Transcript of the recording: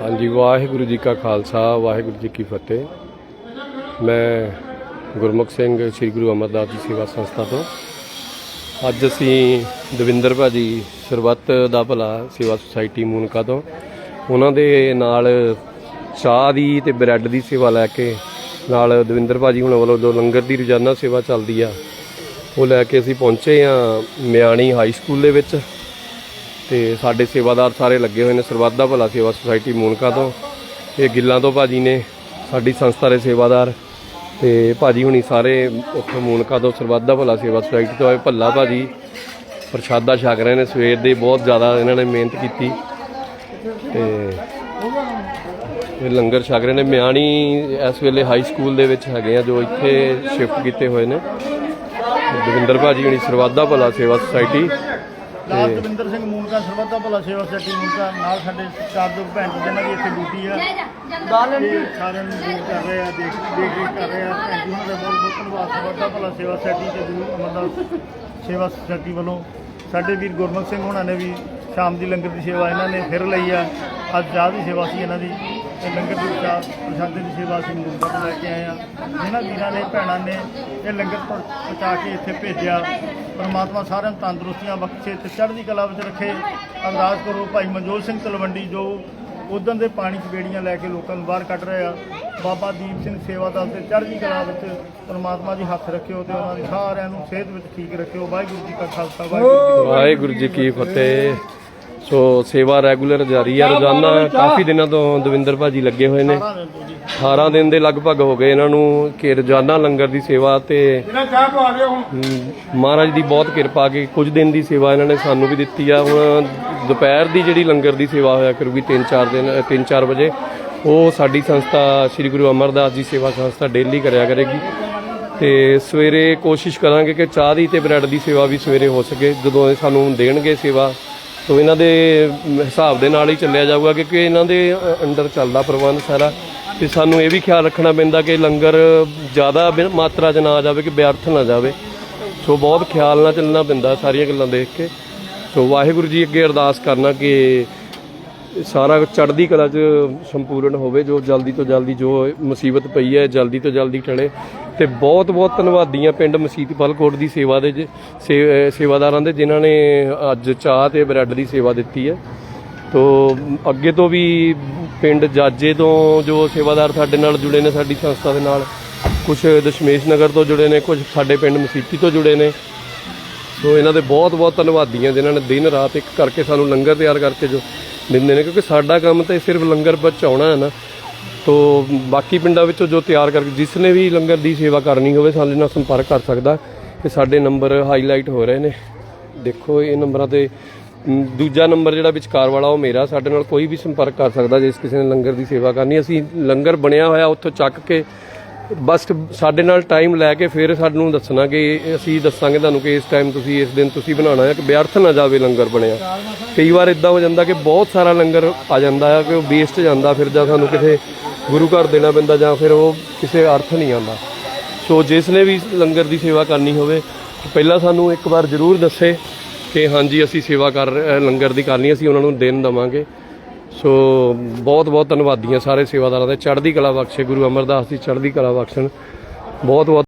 ਹਾਂਜੀ, ਵਾਹਿਗੁਰੂ ਜੀ ਕਾ ਖਾਲਸਾ, ਵਾਹਿਗੁਰੂ ਜੀ ਕੀ ਫਤਿਹ। ਮੈਂ ਗੁਰਮੁਖ ਸਿੰਘ ਸ੍ਰੀ ਗੁਰੂ ਅਮਰਦਾਸ ਜੀ ਸੇਵਾ ਸੰਸਥਾ ਤੋਂ। ਅੱਜ ਅਸੀਂ ਦਵਿੰਦਰ ਭਾਜੀ ਸਰਬੱਤ ਦਾ ਭਲਾ ਸੇਵਾ ਸੁਸਾਇਟੀ ਮੂਨਕਾ ਤੋਂ। ਉਹਨਾਂ ਦੇ ਨਾਲ ਚਾਹ ਦੀ ਤੇ ਬ੍ਰੈਡ ਦੀ ਸੇਵਾ ਲੈ ਕੇ ਨਾਲ ਦਵਿੰਦਰ ਭਾਜੀ ਹੁਣ ਵੱਲੋਂ ਜੋ ਲੰਗਰ ਦੀ ਰੋਜ਼ਾਨਾ ਸੇਵਾ ਚੱਲਦੀ ਆ, ਉਹ ਲੈ ਕੇ ਅਸੀਂ ਪਹੁੰਚੇ ਆ ਮਿਆਣੀ ਹਾਈ ਸਕੂਲ ਦੇ ਵਿੱਚ। ਤੇ ਸਾਡੇ ਸੇਵਾਦਾਰ ਸਾਰੇ ਲੱਗੇ ਹੋਏ ਨੇ, ਸਰਬੱਤ ਭਲਾ ਸੇਵਾ ਸੁਸਾਇਟੀ ਮੂਨਕਾ ਤੋਂ। ਇਹ ਗਿੱਲਾਂ ਤੋਂ ਭਾਜੀ ਨੇ, ਸਾਡੀ ਸੰਸਥਾ ਦੇ ਸੇਵਾਦਾਰ। ਤੇ ਭਾਜੀ ਹੁਣੀ ਸਾਰੇ ਉੱਥੋਂ ਮੂਨਕਾ ਤੋਂ, ਸਰਬੱਤ ਭਲਾ ਸੇਵਾ ਸੁਸਾਇਟੀ ਤੋਂ ਆਏ। ਭੱਲਾ ਭਾਜੀ ਪ੍ਰਸ਼ਾਦਾ ਛਕ ਰਹੇ ਨੇ, ਸਵੇਰ ਦੇ ਬਹੁਤ ਜ਼ਿਆਦਾ ਇਹਨਾਂ ਨੇ ਮਿਹਨਤ ਕੀਤੀ। ਤੇ ਇਹ ਲੰਗਰ ਛਕ ਰਹੇ ਨੇ। ਮਿਆਣੀ ਇਸ ਵੇਲੇ ਹਾਈ ਸਕੂਲ ਦੇ ਵਿੱਚ ਹੈਗੇ ਆ, ਜੋ ਇੱਥੇ ਸ਼ਿਫਟ ਕੀਤੇ ਹੋਏ ਨੇ। ਦਵਿੰਦਰ ਭਾਜੀ ਹੁਣੀ ਸਰਵਾਦਾ ਭਲਾ ਸੇਵਾ ਸੁਸਾਇਟੀ। ਲਾਲ ਦਵਿੰਦਰ ਸਿੰਘ ਮੂਨਕਾ ਸਰਬੱਤ ਦਾ ਭਲਾ ਸੇਵਾ ਸੋਸਾਇਟੀ ਮੂਨਕਾ ਨਾਲ ਸਾਡੇ ਚਾਰਜੋ ਭੈਣ ਜੀ ਜਿਹਨਾਂ ਦੀ ਇੱਥੇ ਡਿਊਟੀ ਆ। ਇਹ ਸਾਰਿਆਂ ਨੂੰ ਦੂਰ ਕਰ ਰਹੇ ਆ ਦੇਖ ਦੇਖ ਰੇਖ ਕਰ ਰਹੇ ਆ। ਭੈਣ ਜੀ ਉਹਨਾਂ ਦਾ ਬਹੁਤ ਬਹੁਤ ਧੰਨਵਾਦ। ਸਰਬੱਤ ਦਾ ਭਲਾ ਸੇਵਾ ਸੋਸਾਇਟੀ ਤੇ ਗੁਰੂ ਅਮਰਦਾਸ ਸੇਵਾ ਸੋਸਾਇਟੀ ਵੱਲੋਂ। ਸਾਡੇ ਵੀਰ ਗੁਰਮੁਖ ਸਿੰਘ ਹੋਣਾ ਨੇ ਵੀ ਸ਼ਾਮ ਦੀ ਲੰਗਰ ਦੀ ਸੇਵਾ ਇਹਨਾਂ ਨੇ ਫਿਰ ਲਈ ਆ। ਅੱਜ ਚਾਹ ਦੀ ਸੇਵਾ ਸੀ ਇਹਨਾਂ ਦੀ। ਤੇ ਲੰਗਰ ਦੀ ਚਾਹ ਪ੍ਰਸ਼ਾਦੇ ਦੀ ਸੇਵਾ ਅਸੀਂ ਮੂਨਕਾ ਤੋਂ ਲੈ ਕੇ ਆਏ ਆ। ਜਿਨ੍ਹਾਂ ਵੀਰਾਂ ਨੇ ਭੈਣਾਂ ਨੇ ਇਹ ਲੰਗਰ ਪਹੁੰ- ਪਹੁੰਚਾ ਕੇ ਇੱਥੇ ਭੇਜਿਆ। ਪਰਮਾਤਮਾ ਸਾਰਿਆਂ ਨੂੰ ਤੰਦਰੁਸਤੀਆਂ ਬਖਸ਼ੇ ਤੇ ਚੜ੍ਹਦੀ ਕਲਾ ਵਿੱਚ ਰੱਖੇ। ਅਰਦਾਸ ਕਰੋ ਭਾਈ ਮਨਜੋਤ ਸਿੰਘ ਤਲਵੰਡੀ ਜੋ ਉਦੋਂ ਦੇ ਪਾਣੀ 'ਚ ਬੇੜੀਆਂ ਲੈ ਕੇ ਲੋਕਾਂ ਨੂੰ ਬਾਹਰ ਕੱਢ ਰਹੇ ਆ ਬਾਬਾ ਦੀਪ ਸਿੰਘ ਸੇਵਾਦਾਰ ਤੇ ਚੜ੍ਹਦੀ ਕਲਾ ਵਿੱਚ ਪਰਮਾਤਮਾ ਜੀ ਹੱਥ ਰੱਖਿਓ ਤੇ ਉਹਨਾਂ ਦੀ ਸਾਰਿਆਂ ਨੂੰ ਸਿਹਤ ਵਿੱਚ ਠੀਕ ਰੱਖਿਓ। ਵਾਹਿਗੁਰੂ ਜੀ ਕਾ ਖਾਲਸਾ ਵਾਹਿਗੁਰੂ ਜੀ ਕੀ ਫਤਿਹ। ਸੋ ਸੇਵਾ ਰੈਗੂਲਰ ਜਾਰੀ ਹੈ ਰੋਜ਼ਾਨਾ ਕਾਫੀ ਦਿਨਾਂ ਤੋਂ ਦਵਿੰਦਰ ਭਾਜੀ ਲੱਗੇ ਹੋਏ ਨੇ। ਸਾਰਿਆਂ ਨੂੰ ਜੀ। 18 ਦਿਨ ਦੇ ਲਗਭਗ ਹੋ ਗਏ ਇਹਨਾਂ ਨੂੰ ਕਿ ਰੋਜ਼ਾਨਾ ਲੰਗਰ ਦੀ ਸੇਵਾ ਤੇ ਮਹਾਰਾਜ ਦੀ ਬਹੁਤ ਕਿਰਪਾ ਕਿ ਕੁਝ ਦਿਨ ਦੀ ਸੇਵਾ ਇਹਨਾਂ ਨੇ ਸਾਨੂੰ ਵੀ ਦਿੱਤੀ ਆ। ਹੁਣ ਦੁਪਹਿਰ ਦੀ ਜਿਹੜੀ ਲੰਗਰ ਦੀ ਸੇਵਾ ਹੋਇਆ ਕਰੂਗੀ 3-4 ਦਿਨ 3-4 ਵਜੇ ਉਹ ਸਾਡੀ ਸੰਸਥਾ ਸ੍ਰੀ ਗੁਰੂ ਅਮਰਦਾਸ ਜੀ ਸੇਵਾ ਸੰਸਥਾ ਡੇਲੀ ਕਰਿਆ ਕਰੇਗੀ। ਤੇ ਸਵੇਰੇ ਕੋਸ਼ਿਸ਼ ਕਰਾਂਗੇ ਕਿ ਚਾਹ ਦੀ ਤੇ ਬ੍ਰੈਡ ਦੀ ਸੇਵਾ ਵੀ ਸਵੇਰੇ ਹੋ ਸਕੇ। ਜਦੋਂ ਇਹ ਸਾਨੂੰ ਦੇਣਗੇ ਸੇਵਾ ਸੋ ਇਹਨਾਂ ਦੇ ਹਿਸਾਬ ਦੇ ਨਾਲ ਹੀ ਚੱਲਿਆ ਜਾਊਗਾ ਕਿਉਂਕਿ ਇਹਨਾਂ ਦੇ ਅ, ਅੰਡਰ ਚੱਲਦਾ ਪ੍ਰਬੰਧ ਸਾਰਾ। ਤੇ ਸਾਨੂੰ ਇਹ ਵੀ ਖਿਆਲ ਰੱਖਣਾ ਪੈਂਦਾ ਕਿ ਲੰਗਰ ਜ਼ਿਆਦਾ ਬਿਨ- ਮਾਤਰਾ 'ਚ ਨਾ ਆ ਜਾਵੇ ਕਿ ਵਿਅਰਥ ਨਾ ਜਾਵੇ। ਸੋ ਬਹੁਤ ਖਿਆਲ ਨਾਲ ਚੱਲਣਾ ਪੈਂਦਾ ਸਾਰੀਆਂ ਗੱਲਾਂ ਦੇਖ ਕੇ। ਸੋ ਵਾਹਿਗੁਰੂ ਜੀ ਅੱਗੇ ਅਰਦਾਸ ਕਰਨਾ ਕਿ ਸਾਰਾ ਚੜ੍ਹਦੀ ਕਲਾ 'ਚ ਸੰਪੂਰਨ ਹੋਵੇ ਜੋ ਜਲਦੀ ਤੋਂ ਜਲਦੀ ਜੋ ਮੁਸੀਬਤ ਪਈ ਹੈ ਜਲਦੀ ਤੋਂ ਜਲਦੀ ਟਲੇ। ਤੇ ਬਹੁਤ ਬਹੁਤ ਧੰਨਵਾਦੀਆਂ ਪਿੰਡ ਮਸੀਤ ਫਲਕੋਟ ਦੀ ਸੇਵਾ ਦੇ ਜ- ਸੇ- ਸੇਵਾਦਾਰਾਂ ਦੇ, ਜਿਨ੍ਹਾਂ ਨੇ ਅੱਜ ਚਾਹ ਤੇ ਬ੍ਰੈਡ ਦੀ ਸੇਵਾ ਦਿੱਤੀ ਹੈ। ਤੋ ਅੱਗੇ ਤੋਂ ਵੀ ਪਿੰਡ ਜਾਜੇ ਤੋਂ ਜੋ ਸੇਵਾਦਾਰ ਸਾਡੇ ਨਾਲ ਜੁੜੇ ਨੇ, ਸਾਡੀ ਸੰਸਥਾ ਦੇ ਨਾਲ ਕੁਝ ਦਸ਼ਮੇਸ਼ ਨਗਰ ਤੋਂ ਜੁੜੇ ਨੇ ਕੁਝ ਸਾਡੇ ਪਿੰਡ ਮਸੀਤੀ ਤੋਂ ਜੁੜੇ ਨੇ। ਸੋ ਇਹਨਾਂ ਦੇ ਬਹੁਤ ਬਹੁਤ ਧੰਨਵਾਦੀਆਂ, ਜਿਨ੍ਹਾਂ ਨੇ ਦਿਨ ਰਾਤ ਇੱਕ ਕਰਕੇ ਸਾਨੂੰ ਲੰਗਰ ਤਿਆਰ ਕਰਕੇ ਜੋ ਦਿੰਦੇ ਨੇ, ਕਿਉਂਕਿ ਸਾਡਾ ਕੰਮ ਤਾਂ ਸਿਰਫ ਲੰਗਰ ਬਚਾਉਣਾ ਹੈ ਨਾ। ਤੋ ਬਾਕੀ ਪਿੰਡਾਂ ਵਿੱਚੋਂ ਜੋ ਤਿਆਰ ਕਰਕੇ ਜਿਸ ਨੇ ਵੀ ਲੰਗਰ ਦੀ ਸੇਵਾ ਕਰਨੀ ਹੋਵੇ ਸਾਡੇ ਨਾਲ ਸੰਪਰਕ ਕਰ ਸਕਦਾ ਤੇ ਸਾਡੇ ਨੰਬਰ ਹਾਈਲਾਈਟ ਹੋ ਰਹੇ ਨੇ। ਦੇਖੋ ਇਹ ਨੰਬਰਾਂ ਤੇ ਦੂਜਾ ਨੰਬਰ ਜਿਹੜਾ ਵਿਚਕਾਰ ਵਾਲਾ ਉਹ ਮੇਰਾ, ਸਾਡੇ ਨਾਲ ਕੋਈ ਵੀ ਸੰਪਰਕ ਕਰ ਸਕਦਾ ਜੇ ਕਿਸੇ ਨੇ ਲੰਗਰ ਦੀ ਸੇਵਾ ਕਰਨੀ। ਅਸੀਂ ਲੰਗਰ ਬਣਿਆ ਹੋਇਆ ਉੱਥੋਂ ਚੱਕ ਕੇ ਬਸ ਸਾਡੇ ਨਾਲ ਟਾਈਮ ਲੈ ਕੇ ਫਿਰ ਸਾਨੂੰ ਦੱਸਣਾ ਕਿ ਅਸੀਂ ਦੱਸਾਂਗੇ ਤੁਹਾਨੂੰ ਕਿ ਇਸ ਟਾਈਮ ਤੁਸੀਂ, ਇਸ ਦਿਨ ਤੁਸੀਂ ਬਣਾਉਣਾ ਹੈ ਕਿ ਵਿਅਰਥ ਨਾ ਜਾਵੇ ਲੰਗਰ ਬਣਿਆ। ਕਈ ਵਾਰ ਇਦਾਂ ਹੋ ਜਾਂਦਾ ਕਿ ਬਹੁਤ ਸਾਰਾ ਲੰਗਰ ਆ ਜਾਂਦਾ ਹੈ ਕਿ ਉਹ ਵੇਸਟ ਜਾਂਦਾ, ਫਿਰ ਜਾਂ ਸਾਨੂੰ ਕਿਸੇ ਗੁਰੂ ਘਰ ਦੇਣਾ ਪੈਂਦਾ ਜਾਂ ਫਿਰ ਉਹ ਕਿਸੇ ਅਰਥ ਨਹੀਂ ਆਉਂਦਾ। ਸੋ ਜਿਸ ਨੇ ਵੀ ਲੰਗਰ ਦੀ ਸੇਵਾ ਕਰਨੀ ਹੋਵੇ, ਪਹਿਲਾਂ ਸਾਨੂੰ ਇੱਕ ਵਾਰ ਜ਼ਰੂਰ ਦੱਸੇ ਕਿ ਹਾਂਜੀ, ਅਸੀਂ ਸੇਵਾ ਕਰ ਰਹੇ- ਲੰਗਰ ਦੀ ਕਰਨੀ, ਅਸੀਂ ਉਹਨਾਂ ਨੂੰ ਦੇਣ ਦਵਾਂਗੇ। ਸੋ ਬਹੁਤ ਬਹੁਤ ਧੰਨਵਾਦੀਆਂ ਸਾਰੇ ਸੇਵਾਦਾਰਾਂ ਦੇ। ਚੜ੍ਹਦੀ ਕਲਾ ਬਖਸ਼ੇ, ਗੁਰੂ ਅਮਰਦਾਸ ਦੀ ਚੜ੍ਹਦੀ ਕਲਾ ਬਖਸ਼ਣ। ਬਹੁਤ ਬਹੁਤ